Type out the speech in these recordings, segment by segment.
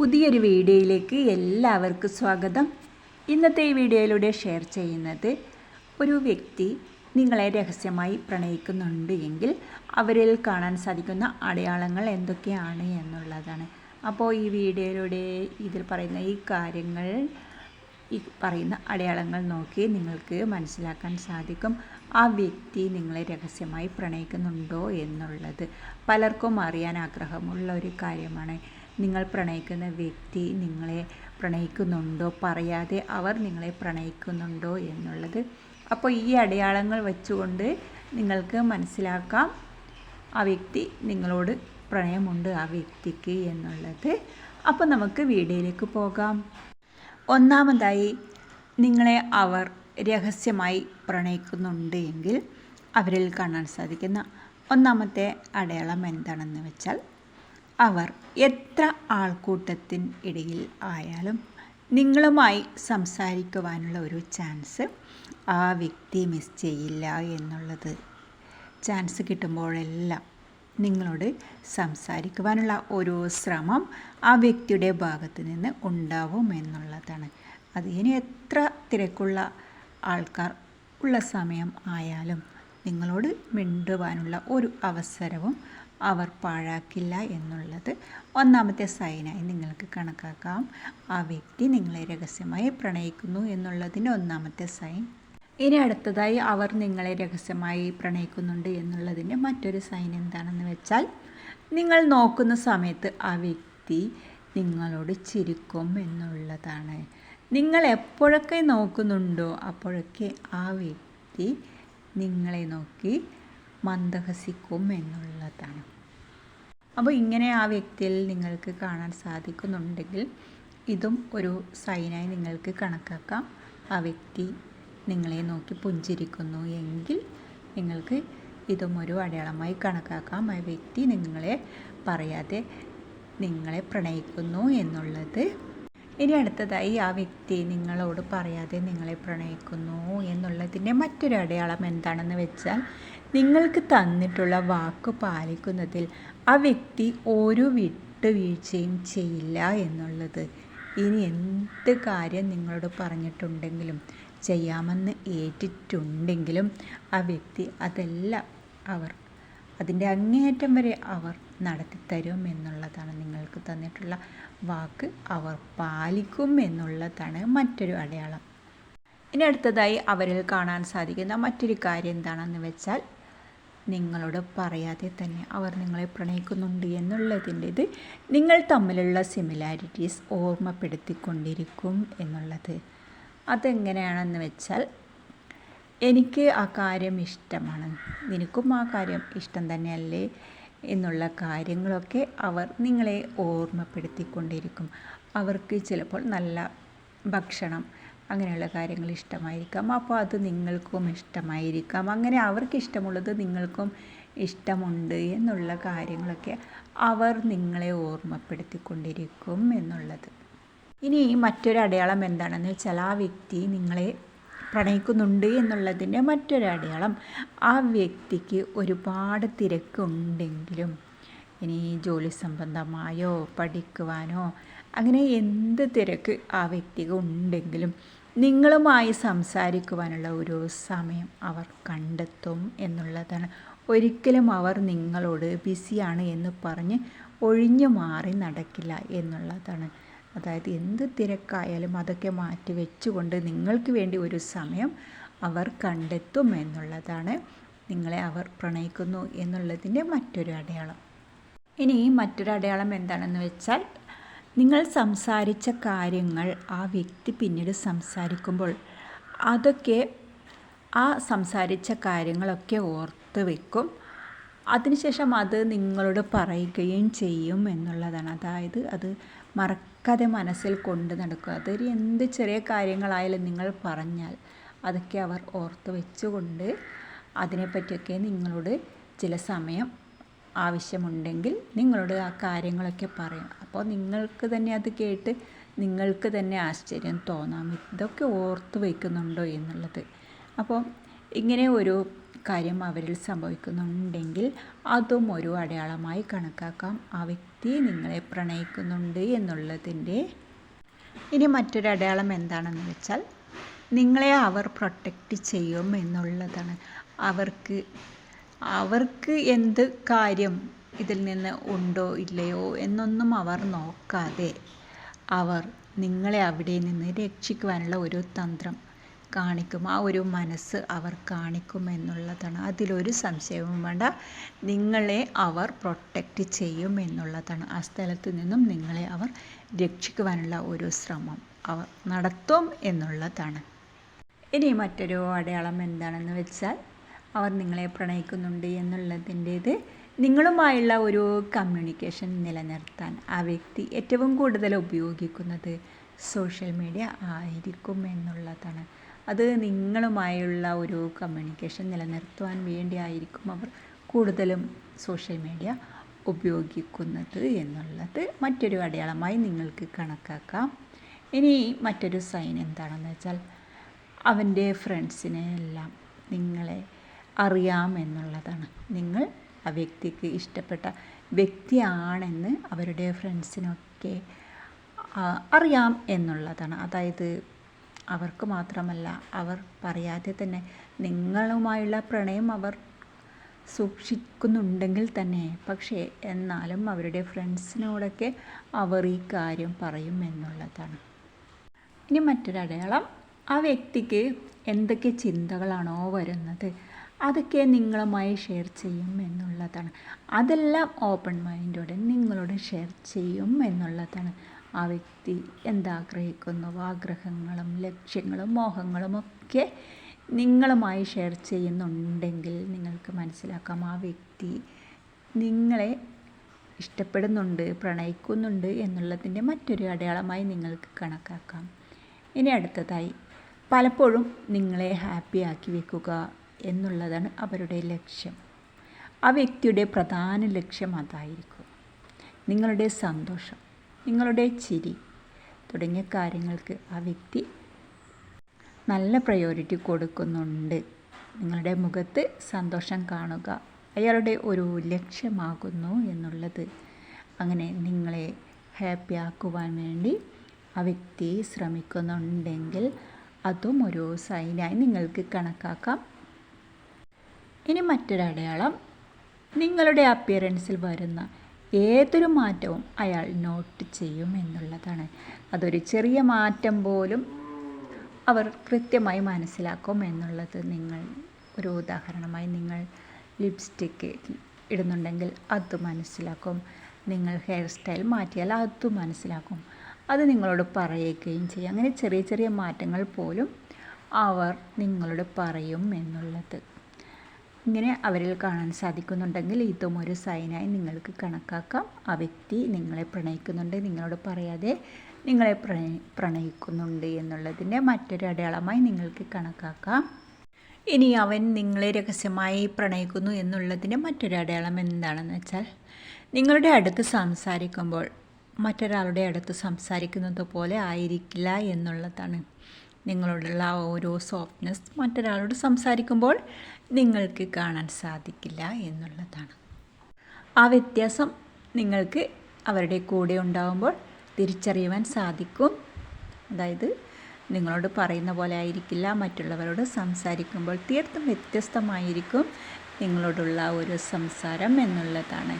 പുതിയൊരു വീഡിയോയിലേക്ക് എല്ലാവർക്കും സ്വാഗതം. ഇന്നത്തെ ഈ വീഡിയോയിലൂടെ ഷെയർ ചെയ്യുന്നത് ഒരു വ്യക്തി നിങ്ങളെ രഹസ്യമായി പ്രണയിക്കുന്നുണ്ട് എങ്കിൽ അവരിൽ കാണാൻ സാധിക്കുന്ന അടയാളങ്ങൾ എന്തൊക്കെയാണ് എന്നുള്ളതാണ്. അപ്പോൾ ഈ വീഡിയോയിലൂടെ ഇതിൽ പറയുന്ന ഈ കാര്യങ്ങൾ ഈ പറയുന്ന അടയാളങ്ങൾ നോക്കി നിങ്ങൾക്ക് മനസ്സിലാക്കാൻ സാധിക്കും. ആ വ്യക്തി നിങ്ങളെ രഹസ്യമായി പ്രണയിക്കുന്നുണ്ടോ എന്നുള്ളത് പലർക്കും അറിയാൻ ആഗ്രഹമുള്ള ഒരു കാര്യമാണ്. നിങ്ങൾ പ്രണയിക്കുന്ന വ്യക്തി നിങ്ങളെ പ്രണയിക്കുന്നുണ്ടോ? പറയാതെ അവർ നിങ്ങളെ പ്രണയിക്കുന്നുണ്ടോ എന്നുള്ളത്. അപ്പോൾ ഈ അടയാളങ്ങൾ വെച്ചുകൊണ്ട് നിങ്ങൾക്ക് മനസ്സിലാക്കാം. ആ വ്യക്തി നിങ്ങളോട് പ്രണയമുണ്ട് ആ വ്യക്തിക്ക് എന്നുള്ളത്. അപ്പോൾ നമുക്ക് വീഡിയോയിലേക്ക് പോകാം. ഒന്നാമതായി നിങ്ങളെ അവർ രഹസ്യമായി പ്രണയിക്കുന്നുണ്ട് എങ്കിൽ അവരിൽ കാണാൻ സാധിക്കുന്ന ഒന്നാമത്തെ അടയാളം എന്താണെന്ന് വെച്ചാൽ അവർ എത്ര ആൾക്കൂട്ടത്തിൻ ഇടയിൽ ആയാലും നിങ്ങളുമായി സംസാരിക്കുവാനുള്ള ഒരു ചാൻസ് ആ വ്യക്തി മിസ് ചെയ്യില്ല എന്നുള്ളത്. ചാൻസ് കിട്ടുമ്പോഴെല്ലാം നിങ്ങളോട് സംസാരിക്കുവാനുള്ള ഒരു ശ്രമം ആ വ്യക്തിയുടെ ഭാഗത്ത് നിന്ന് ഉണ്ടാവും എന്നുള്ളതാണ്. അത് ഇനി എത്ര തിരക്കുള്ള ആൾക്കാർ ഉള്ള സമയം ആയാലും നിങ്ങളോട് മിണ്ടുവാനുള്ള ഒരു അവസരവും അവർ പാഴാക്കില്ല എന്നുള്ളത് ഒന്നാമത്തെ സൈനായി നിങ്ങൾക്ക് കണക്കാക്കാം. ആ വ്യക്തി നിങ്ങളെ രഹസ്യമായി പ്രണയിക്കുന്നു എന്നുള്ളതിന്റെ ഒന്നാമത്തെ സൈൻ. ഇനി അടുത്തതായി അവർ നിങ്ങളെ രഹസ്യമായി പ്രണയിക്കുന്നുണ്ട് എന്നുള്ളതിന്റെ മറ്റൊരു സൈൻ എന്താണെന്ന് വെച്ചാൽ നിങ്ങൾ നോക്കുന്ന സമയത്ത് ആ വ്യക്തി നിങ്ങളോട് ചിരിക്കും എന്നുള്ളതാണ്. നിങ്ങൾ എപ്പോഴൊക്കെ നോക്കുന്നുണ്ടോ അപ്പോഴൊക്കെ ആ വ്യക്തി നിങ്ങളെ നോക്കി മന്ദഹസിക്കും എന്നുള്ളതാണ്. അപ്പോൾ ഇങ്ങനെ ആ വ്യക്തിയിൽ നിങ്ങൾക്ക് കാണാൻ സാധിക്കുന്നുണ്ടെങ്കിൽ ഇതും ഒരു സൈനായി നിങ്ങൾക്ക് കണക്കാക്കാം. ആ വ്യക്തി നിങ്ങളെ നോക്കി പുഞ്ചിരിക്കുന്നു എങ്കിൽ നിങ്ങൾക്ക് ഇതും ഒരു അടയാളമായി കണക്കാക്കാം. ആ വ്യക്തി നിങ്ങളെ പറയാതെ നിങ്ങളെ പ്രണയിക്കുന്നു എന്നുള്ളത് ഇനി അടുത്തതായി ആ വ്യക്തി നിങ്ങളോട് പറയാതെ നിങ്ങളെ പ്രണയിക്കുന്നു എന്നുള്ളതിന്റെ മറ്റൊരു അടയാളം എന്താണെന്ന് വെച്ചാൽ നിങ്ങൾക്ക് തന്നിട്ടുള്ള വാക്ക് പാലിക്കുന്നതിൽ ആ വ്യക്തി ഒരു വിട്ടുവീഴ്ചയും ചെയ്യില്ല എന്നുള്ളത്. ഇനി എന്ത് കാര്യം നിങ്ങളോട് പറഞ്ഞിട്ടുണ്ടെങ്കിലും ചെയ്യാമെന്ന് ഏറ്റിട്ടുണ്ടെങ്കിലും ആ വ്യക്തി അതെല്ലാം അവർ അതിന്റെ അങ്ങേയറ്റം വരെ അവർ നടത്തിത്തരും എന്നുള്ളതാണ് നിങ്ങൾക്ക് തന്നിട്ടുള്ള വാക്ക്. അവർ പാലിക്കും എന്നുള്ളതാണ് മറ്റൊരു അടയാളം. ഇനി അടുത്തതായി അവരിൽ കാണാൻ സാധിക്കുന്ന മറ്റൊരു കാര്യം എന്താണെന്ന് വെച്ചാൽ നിങ്ങളോട് പറയാതെ തന്നെ അവർ നിങ്ങളെ പ്രണയിക്കുന്നുണ്ട് എന്നുള്ളതിന്റെത് നിങ്ങൾ തമ്മിലുള്ള സിമിലാരിറ്റീസ് ഓർമ്മപ്പെടുത്തിക്കൊണ്ടിരിക്കും എന്നുള്ളത്. അതെങ്ങനെയാണെന്ന് വെച്ചാൽ എനിക്ക് ആ കാര്യം ഇഷ്ടമാണ്. നിനക്കും ആ കാര്യം ഇഷ്ടം തന്നെയല്ലേ? എന്നുള്ള കാര്യങ്ങളൊക്കെ അവർ നിങ്ങളെ ഓർമ്മപ്പെടുത്തിക്കൊണ്ടിരിക്കും. അവർക്ക് ചിലപ്പോൾ നല്ല ഭക്ഷണം അങ്ങനെയുള്ള കാര്യങ്ങൾ ഇഷ്ടമായിരിക്കാം. അപ്പോൾ അത് നിങ്ങൾക്കും ഇഷ്ടമായിരിക്കാം. അങ്ങനെ അവർക്ക് ഇഷ്ടമുള്ളത് നിങ്ങൾക്കും ഇഷ്ടമുണ്ട് എന്നുള്ള കാര്യങ്ങളൊക്കെ അവർ നിങ്ങളെ ഓർമ്മപ്പെടുത്തിക്കൊണ്ടിരിക്കും എന്നുള്ളത്. ഇനി മറ്റൊരു അടയാളം എന്താണെന്ന് വെച്ചാൽ ആ വ്യക്തി നിങ്ങളെ പ്രണയിക്കുന്നുണ്ട് എന്നുള്ളതിന്റെ മറ്റൊരു അടയാളം ആ വ്യക്തിക്ക് ഒരുപാട് തിരക്കുണ്ടെങ്കിലും ഇനി ജോലി സംബന്ധമായോ പഠിക്കുവാനോ അങ്ങനെ എന്ത് തിരക്ക് ആ വ്യക്തിക്ക് ഉണ്ടെങ്കിലും നിങ്ങളുമായി സംസാരിക്കുവാനുള്ള ഒരു സമയം അവർ കണ്ടെത്തും എന്നുള്ളതാണ്. ഒരിക്കലും അവർ നിങ്ങളോട് ബിസിയാണ് എന്ന് പറഞ്ഞ് ഒഴിഞ്ഞു മാറി നടക്കില്ല എന്നുള്ളതാണ്. അതായത് എന്ത് തിരക്കായാലും അതൊക്കെ മാറ്റി വെച്ചുകൊണ്ട് നിങ്ങൾക്ക് വേണ്ടി ഒരു സമയം അവർ കണ്ടെത്തും എന്നുള്ളതാണ് നിങ്ങളെ അവർ പ്രണയിക്കുന്നു എന്നുള്ളതിന്റെ മറ്റൊരു അടയാളം. ഇനി മറ്റൊരു അടയാളം എന്താണെന്ന് വെച്ചാൽ നിങ്ങൾ സംസാരിച്ച കാര്യങ്ങൾ ആ വ്യക്തി പിന്നീട് സംസാരിക്കുമ്പോൾ അതൊക്കെ ആ സംസാരിച്ച കാര്യങ്ങളൊക്കെ ഓർത്ത് വെക്കും. അതിനുശേഷം അത് നിങ്ങളോട് പറയുകയും ചെയ്യും എന്നുള്ളതാണ്. അതായത് അത് മറക്കാതെ മനസ്സിൽ കൊണ്ട് നടക്കുക. അതൊരു എന്ത് ചെറിയ കാര്യങ്ങളായാലും നിങ്ങൾ പറഞ്ഞാൽ അതൊക്കെ അവർ ഓർത്ത് വെച്ചുകൊണ്ട് അതിനെപ്പറ്റിയൊക്കെ നിങ്ങളോട് ചില സമയം ആവശ്യമുണ്ടെങ്കിൽ നിങ്ങളോട് ആ കാര്യങ്ങളൊക്കെ പറയും. അപ്പോൾ നിങ്ങൾക്ക് തന്നെ അത് കേട്ട് നിങ്ങൾക്ക് തന്നെ ആശ്ചര്യം തോന്നാം. ഇതൊക്കെ ഓർത്ത് വയ്ക്കുന്നുണ്ടോ എന്നുള്ളത്. അപ്പോൾ ഇങ്ങനെ ഒരു കാര്യം അവരിൽ സംഭവിക്കുന്നുണ്ടെങ്കിൽ അതും ഒരു അടയാളമായി കണക്കാക്കാം. ആ വ്യക്തി നിങ്ങളെ പ്രണയിക്കുന്നുണ്ട് എന്നുള്ളതിന്റെ ഇനി മറ്റൊരു അടയാളം എന്താണെന്ന് വെച്ചാൽ നിങ്ങളെ അവർ പ്രൊട്ടക്റ്റ് ചെയ്യും എന്നുള്ളതാണ്. അവർക്ക് അവർക്ക് എന്ത് കാര്യം ഇതിൽ നിന്ന് ഉണ്ടോ ഇല്ലയോ എന്നൊന്നും അവർ നോക്കാതെ അവർ നിങ്ങളെ അവിടെ നിന്ന് രക്ഷിക്കുവാനുള്ള ഒരു തന്ത്രം കാണിക്കും. ആ ഒരു മനസ്സ് അവർ കാണിക്കും എന്നുള്ളതാണ്. അതിലൊരു സംശയവും വേണ്ട. നിങ്ങളെ അവർ പ്രൊട്ടക്റ്റ് ചെയ്യും എന്നുള്ളതാണ്. ആ സ്ഥലത്ത് നിന്നും നിങ്ങളെ അവർ രക്ഷിക്കുവാനുള്ള ഒരു ശ്രമം അവർ നടത്തും എന്നുള്ളതാണ്. ഇനി മറ്റൊരു അടയാളം എന്താണെന്ന് വെച്ചാൽ അവർ നിങ്ങളെ പ്രണയിക്കുന്നുണ്ട് എന്നുള്ളതിന്റേത് നിങ്ങളുമായുള്ള ഒരു കമ്മ്യൂണിക്കേഷൻ നിലനിർത്താൻ ആ വ്യക്തി ഏറ്റവും കൂടുതൽ ഉപയോഗിക്കുന്നത് സോഷ്യൽ മീഡിയ ആയിരിക്കും എന്നുള്ളതാണ്. അത് നിങ്ങളുമായുള്ള ഒരു കമ്മ്യൂണിക്കേഷൻ നിലനിർത്തുവാൻ വേണ്ടിയായിരിക്കും അവർ കൂടുതലും സോഷ്യൽ മീഡിയ ഉപയോഗിക്കുന്നത് എന്നുള്ളത് മറ്റൊരു അടയാളമായി നിങ്ങൾക്ക് കണക്കാക്കാം. ഇനി മറ്റൊരു സൈൻ എന്താണെന്ന് വെച്ചാൽ അവന്റെ ഫ്രണ്ട്സിനെ എല്ലാം നിങ്ങളെ അറിയാം എന്നുള്ളതാണ്. നിങ്ങൾ ആ വ്യക്തിക്ക് ഇഷ്ടപ്പെട്ട വ്യക്തിയാണെന്ന് അവരുടെ ഫ്രണ്ട്സിനൊക്കെ അറിയാം എന്നുള്ളതാണ്. അതായത് അവർക്ക് മാത്രമല്ല അവർ പറയാതെ തന്നെ നിങ്ങളുമായുള്ള പ്രണയം അവർ സൂക്ഷിക്കുന്നുണ്ടെങ്കിൽ തന്നെ. പക്ഷേ എന്നാലും അവരുടെ ഫ്രണ്ട്സിനോടൊക്കെ അവർ ഈ കാര്യം പറയും എന്നുള്ളതാണ്. ഇനി മറ്റൊരടയാളം. ആ വ്യക്തിക്ക് എന്തൊക്കെ ചിന്തകളാണോ വരുന്നത് അതൊക്കെ നിങ്ങളുമായി ഷെയർ ചെയ്യും എന്നുള്ളതാണ്. അതെല്ലാം ഓപ്പൺ മൈൻഡോടെ നിങ്ങളോട് ഷെയർ ചെയ്യും എന്നുള്ളതാണ്. ആ വ്യക്തി എന്താഗ്രഹിക്കുന്നു? ആഗ്രഹങ്ങളും ലക്ഷ്യങ്ങളും മോഹങ്ങളും ഒക്കെ നിങ്ങളുമായി ഷെയർ ചെയ്യുന്നുണ്ടെങ്കിൽ നിങ്ങൾക്ക് മനസ്സിലാക്കാം. ആ വ്യക്തി നിങ്ങളെ ഇഷ്ടപ്പെടുന്നുണ്ട് പ്രണയിക്കുന്നുണ്ട് എന്നുള്ളതിന്റെ മറ്റൊരു അടയാളമായി നിങ്ങൾക്ക് കണക്കാക്കാം. ഇനി അടുത്തതായി പലപ്പോഴും നിങ്ങളെ ഹാപ്പിയാക്കി വെക്കുക എന്നുള്ളതാണ് അവരുടെ ലക്ഷ്യം. ആ വ്യക്തിയുടെ പ്രധാന ലക്ഷ്യം അതായിരിക്കും നിങ്ങളുടെ സന്തോഷം. നിങ്ങളുടെ ചിരി തുടങ്ങിയ കാര്യങ്ങൾക്ക് ആ വ്യക്തി നല്ല പ്രയോറിറ്റി കൊടുക്കുന്നുണ്ട്. നിങ്ങളുടെ മുഖത്ത് സന്തോഷം കാണുക. അയാളുടെ ഒരു ലക്ഷ്യമാകുന്നു എന്നുള്ളത്. അങ്ങനെ നിങ്ങളെ ഹാപ്പി ആക്കുവാൻ വേണ്ടി ആ വ്യക്തി ശ്രമിക്കുന്നുണ്ടെങ്കിൽ അതും ഒരു സൈനായി നിങ്ങൾക്ക് കണക്കാക്കാം. ഇനി മറ്റൊരടയാളം. നിങ്ങളുടെ അപ്പിയറൻസിൽ വരുന്ന ഏതൊരു മാറ്റവും അയാൾ നോട്ട് ചെയ്യും എന്നുള്ളതാണ്. അതൊരു ചെറിയ മാറ്റം പോലും അവർ കൃത്യമായി മനസ്സിലാക്കും എന്നുള്ളത് നിങ്ങൾ ഒരു ഉദാഹരണമായി നിങ്ങൾ ലിപ്സ്റ്റിക്ക് ഇടുന്നുണ്ടെങ്കിൽ അത് മനസ്സിലാക്കും. നിങ്ങൾ ഹെയർ സ്റ്റൈൽ മാറ്റിയാൽ അത് മനസ്സിലാക്കും. അത് നിങ്ങളോട് പറയുകയും ചെയ്യും. അങ്ങനെ ചെറിയ ചെറിയ മാറ്റങ്ങൾ പോലും അവർ നിങ്ങളോട് പറയും എന്നുള്ളത്. ഇങ്ങനെ അവരിൽ കാണാൻ സാധിക്കുന്നുണ്ടെങ്കിൽ ഇതും ഒരു സൈനായി നിങ്ങൾക്ക് കണക്കാക്കാം. ആ വ്യക്തി നിങ്ങളെ പ്രണയിക്കുന്നുണ്ട് നിങ്ങളോട് പറയാതെ നിങ്ങളെ പ്രണയി പ്രണയിക്കുന്നുണ്ട് എന്നുള്ളതിന്റെ മറ്റൊരു അടയാളമായി നിങ്ങൾക്ക് കണക്കാക്കാം. ഇനി അവൻ നിങ്ങളെ രഹസ്യമായി പ്രണയിക്കുന്നു എന്നുള്ളതിന്റെ മറ്റൊരു അടയാളം എന്താണെന്ന് വെച്ചാൽ നിങ്ങളുടെ അടുത്ത് സംസാരിക്കുമ്പോൾ മറ്റൊരാളുടെ അടുത്ത് സംസാരിക്കുന്നത് പോലെ ആയിരിക്കില്ല എന്നുള്ളതാണ്. നിങ്ങളോടുള്ള ആ ഓരോ സോഫ്റ്റ്നെസ് മറ്റൊരാളോട് സംസാരിക്കുമ്പോൾ നിങ്ങൾക്ക് കാണാൻ സാധിക്കില്ല എന്നുള്ളതാണ്. ആ വ്യത്യാസം നിങ്ങൾക്ക് അവരുടെ കൂടെ ഉണ്ടാകുമ്പോൾ തിരിച്ചറിയുവാൻ സാധിക്കും. അതായത് നിങ്ങളോട് പറയുന്ന പോലെ ആയിരിക്കില്ല മറ്റുള്ളവരോട് സംസാരിക്കുമ്പോൾ തീർത്തും വ്യത്യസ്തമായിരിക്കും നിങ്ങളോടുള്ള ഒരു സംസാരം എന്നുള്ളതാണ്.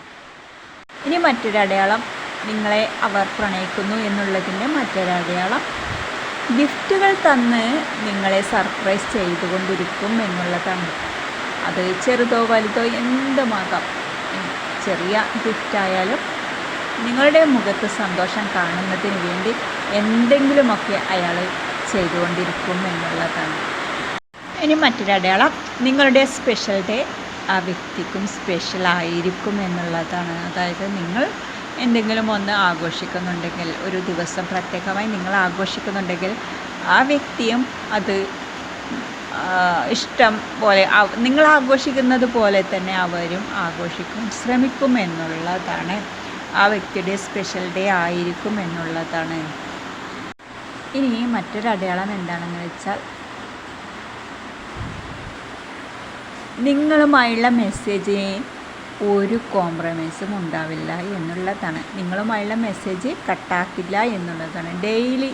ഇനി മറ്റൊരടയാളം നിങ്ങളെ അവർ പ്രണയിക്കുന്നു എന്നുള്ളതിന്റെ മറ്റൊരടയാളം ഗിഫ്റ്റുകൾ തന്ന് നിങ്ങളെ സർപ്രൈസ് ചെയ്തുകൊണ്ടിരിക്കും എന്നുള്ളതാണ് അത് ചെറുതോ വലുതോ എന്തുമാകാം? ചെറിയ ഗിഫ്റ്റായാലും നിങ്ങളുടെ മുഖത്ത് സന്തോഷം കാണുന്നതിന് വേണ്ടി എന്തെങ്കിലുമൊക്കെ അയാൾ ചെയ്തുകൊണ്ടിരിക്കും എന്നുള്ളതാണ് ഇനി മറ്റൊരടയാളം നിങ്ങളുടെ സ്പെഷ്യൽ ഡേ ആ വ്യക്തിക്കും സ്പെഷ്യൽ ആയിരിക്കും എന്നുള്ളതാണ്. അതായത് നിങ്ങൾ എന്തെങ്കിലും ഒന്ന് ആഘോഷിക്കുന്നുണ്ടെങ്കിൽ ഒരു ദിവസം പ്രത്യേകമായി നിങ്ങൾ ആഘോഷിക്കുന്നുണ്ടെങ്കിൽ ആ വ്യക്തിയും അത് ഇഷ്ടം പോലെ നിങ്ങൾ ആഘോഷിക്കുന്നത് പോലെ തന്നെ അവരും ആഘോഷിക്കും ശ്രമിക്കും എന്നുള്ളതാണ്. ആ വ്യക്തിയുടെ സ്പെഷ്യൽ ഡേ ആയിരിക്കും എന്നുള്ളതാണ്. ഇനി മറ്റൊരു അടയാളം എന്താണെന്ന് വെച്ചാൽ നിങ്ങളുമായുള്ള മെസ്സേജ് ഒരു കോംപ്രമൈസും ഉണ്ടാവില്ല എന്നുള്ളതാണ്. നിങ്ങളുമായുള്ള മെസ്സേജ് കട്ടാക്കില്ല എന്നുള്ളതാണ്. ഡെയിലി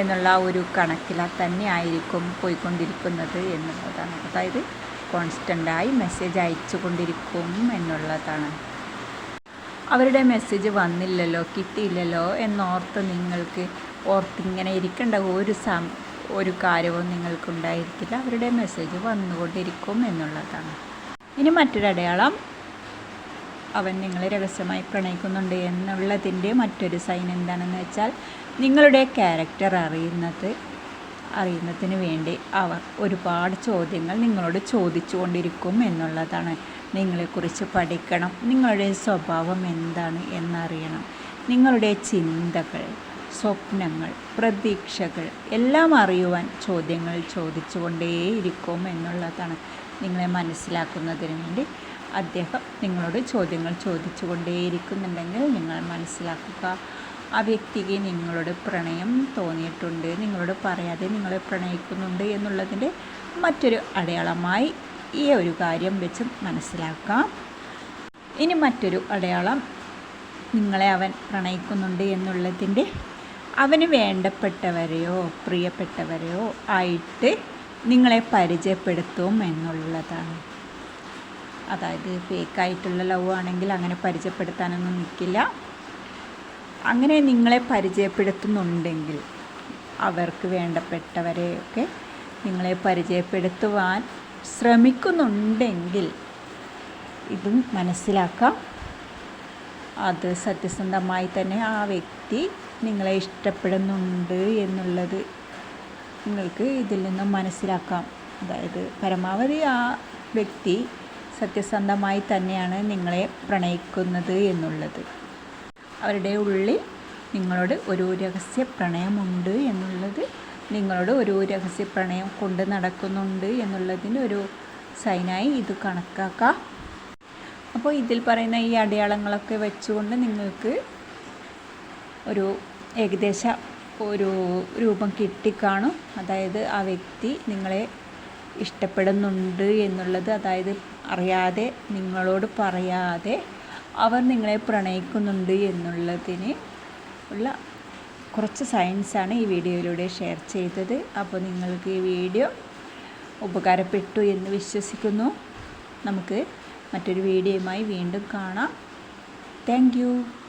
എന്നുള്ള ഒരു കണക്കിൽ തന്നെ ആയിരിക്കും പോയിക്കൊണ്ടിരിക്കുന്നത് എന്നുള്ളതാണ്. അതായത് കോൺസ്റ്റന്റായി മെസ്സേജ് അയച്ചു കൊണ്ടിരിക്കും എന്നുള്ളതാണ്. അവരുടെ മെസ്സേജ് വന്നില്ലല്ലോ കിട്ടിയില്ലല്ലോ എന്നോർത്ത് നിങ്ങൾക്ക് ഓർത്തിങ്ങനെ ഇരിക്കേണ്ട ഒരു സം ഒരു കാര്യവും നിങ്ങൾക്കുണ്ടായിരിക്കില്ല. അവരുടെ മെസ്സേജ് വന്നുകൊണ്ടിരിക്കും എന്നുള്ളതാണ്. ഇനി മറ്റൊരു അടയാളം അവൻ നിങ്ങളെ രഹസ്യമായി പ്രണയിക്കുന്നുണ്ട് എന്നുള്ളതിന്റെ മറ്റൊരു സൈൻ എന്താണെന്ന് വെച്ചാൽ നിങ്ങളുടെ ക്യാരക്ടർ അറിയുന്നത് അറിയുന്നതിന് വേണ്ടി അവർ ഒരുപാട് ചോദ്യങ്ങൾ നിങ്ങളോട് ചോദിച്ചുകൊണ്ടിരിക്കും എന്നുള്ളതാണ്. നിങ്ങളെക്കുറിച്ച് പഠിക്കണം. നിങ്ങളുടെ സ്വഭാവം എന്താണ് എന്നറിയണം. നിങ്ങളുടെ ചിന്തകൾ സ്വപ്നങ്ങൾ പ്രതീക്ഷകൾ എല്ലാം അറിയുവാൻ ചോദ്യങ്ങൾ ചോദിച്ചുകൊണ്ടേയിരിക്കും എന്നുള്ളതാണ് നിങ്ങളെ മനസ്സിലാക്കുന്നതിന് വേണ്ടി അദ്ദേഹം നിങ്ങളോട് ചോദ്യങ്ങൾ ചോദിച്ചു കൊണ്ടേയിരിക്കുന്നുണ്ടെങ്കിൽ നിങ്ങൾ മനസ്സിലാക്കുക. ആ വ്യക്തിക്ക് നിങ്ങളോട് പ്രണയം തോന്നിയിട്ടുണ്ട്. നിങ്ങളോട് പറയാതെ നിങ്ങളെ പ്രണയിക്കുന്നുണ്ട് എന്നുള്ളതിന്റെ മറ്റൊരു അടയാളമായി ഈ ഒരു കാര്യം വെച്ച് മനസ്സിലാക്കാം. ഇനി മറ്റൊരു അടയാളം നിങ്ങളെ അവൻ പ്രണയിക്കുന്നുണ്ട് എന്നുള്ളതിന്റെ അവന് വേണ്ടപ്പെട്ടവരെയോ പ്രിയപ്പെട്ടവരെയോ ആയിട്ട് നിങ്ങളെ പരിചയപ്പെടുത്തും എന്നുള്ളതാണ്. അതായത് ഫേക്കായിട്ടുള്ള ലവ് ആണെങ്കിൽ അങ്ങനെ പരിചയപ്പെടുത്താനൊന്നും നിൽക്കില്ല. അങ്ങനെ നിങ്ങളെ പരിചയപ്പെടുത്തുന്നുണ്ടെങ്കിൽ അവർക്ക് വേണ്ടപ്പെട്ടവരെയൊക്കെ നിങ്ങളെ പരിചയപ്പെടുത്തുവാൻ ശ്രമിക്കുന്നുണ്ടെങ്കിൽ ഇതും മനസ്സിലാക്കാം. അത് സത്യസന്ധമായി തന്നെ ആ വ്യക്തി നിങ്ങളെ ഇഷ്ടപ്പെടുന്നുണ്ട് എന്നുള്ളത് നിങ്ങൾക്ക് ഇതിൽ നിന്നും മനസ്സിലാക്കാം. അതായത് പരമാവധി ആ വ്യക്തി സത്യസന്ധമായി തന്നെയാണ് നിങ്ങളെ പ്രണയിക്കുന്നത് എന്നുള്ളത്. അവരുടെ ഉള്ളിൽ നിങ്ങളോട് ഒരു രഹസ്യ പ്രണയമുണ്ട് എന്നുള്ളത് നിങ്ങളോട് ഒരു രഹസ്യ പ്രണയം കൊണ്ട് നടക്കുന്നുണ്ട് എന്നുള്ളതിന്റെ ഒരു സൈനായി ഇത് കണക്കാക്കാം. അപ്പോൾ ഇതിൽ പറയുന്ന ഈ അടയാളങ്ങളൊക്കെ വെച്ചുകൊണ്ട് നിങ്ങൾക്ക് ഒരു ഏകദേശ ഒരു രൂപം കിട്ടിക്കാണും. അതായത് ആ വ്യക്തി നിങ്ങളെ ഇഷ്ടപ്പെടുന്നുണ്ട് എന്നുള്ളത് അതായത് അറിയാതെ നിങ്ങളോട് പറയാതെ അവർ നിങ്ങളെ പ്രണയിക്കുന്നുണ്ട് എന്നുള്ളതിന് ഉള്ള കുറച്ച് സയൻസാണ് ഈ വീഡിയോയിലൂടെ ഷെയർ ചെയ്തത്. അപ്പോൾ നിങ്ങൾക്ക് ഈ വീഡിയോ ഉപകാരപ്പെട്ടു എന്ന് വിശ്വസിക്കുന്നു. നമുക്ക് മറ്റൊരു വീഡിയോയുമായി വീണ്ടും കാണാം. താങ്ക്